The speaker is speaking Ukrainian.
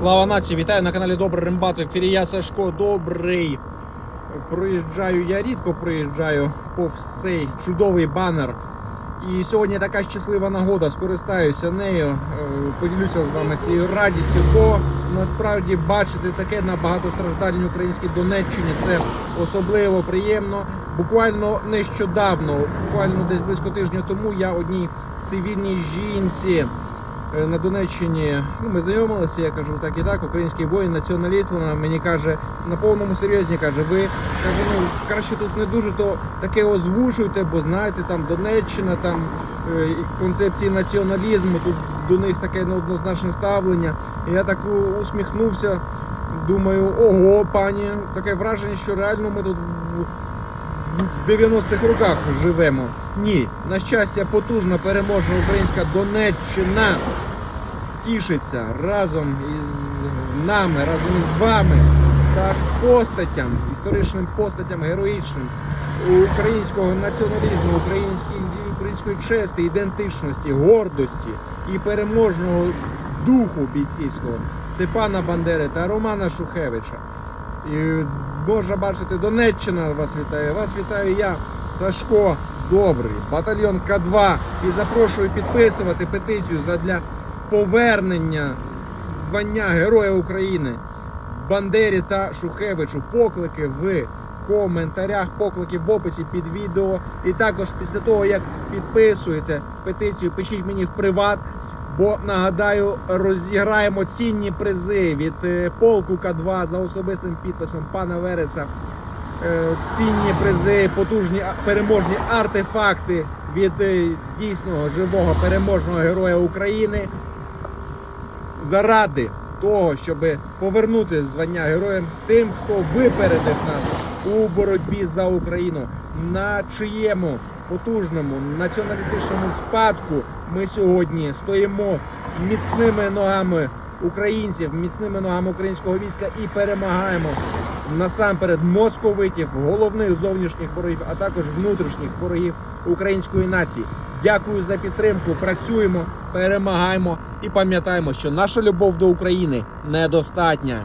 Слава нації! Вітаю на каналі Добрий Рембат. В ефірі я Сашко Добрий. Проїжджаю, я рідко проїжджаю повз цей чудовий банер. І сьогодні така щаслива нагода, скористаюся нею, е, поділюся з вами цією радістю, бо насправді бачити таке на багатостраждальній українській Донеччині це особливо приємно. Буквально нещодавно, буквально десь близько тижня тому, я одній цивільній жінці на Донеччині. Ну, ми знайомилися, я кажу, так і так, український воїн, націоналіст. Вона мені каже на повному серйозні, каже, ви каже, ну краще тут не дуже то таке озвучуйте, бо знаєте, там Донеччина, там е, концепції націоналізму, тут до них таке неоднозначне ставлення. І я так усміхнувся. Думаю, ого, пані, таке враження, що реально ми тут в, в 90-х роках живемо. Ні, на щастя, потужна переможна українська Донеччина тішиться разом із нами, разом із вами та постатям, історичним постатям героїчним українського націоналізму, української, української чести, ідентичності, гордості і переможного духу бійцівського Степана Бандери та Романа Шухевича. І можна бачити, Донеччина вас вітає. Вас вітаю я, Сашко Добрий, батальйон К2. І запрошую підписувати петицію задля повернення звання Героя України Бандері та Шухевичу. Поклики в коментарях, поклики в описі під відео. І також після того, як підписуєте петицію, пишіть мені в приват. Бо нагадаю, розіграємо цінні призи від е, полку К2 за особистим підписом пана Вереса. Е, Цінні призи, потужні переможні артефакти від е, дійсного живого переможного героя України заради того, щоб повернути звання героям тим, хто випередив нас у боротьбі за Україну, на чиєму потужному націоналістичному спадку ми сьогодні стоїмо міцними ногами українців, міцними ногами українського війська і перемагаємо насамперед московитів, головних зовнішніх ворогів, а також внутрішніх ворогів української нації. Дякую за підтримку. Працюємо, перемагаємо і пам'ятаємо, що наша любов до України недостатня.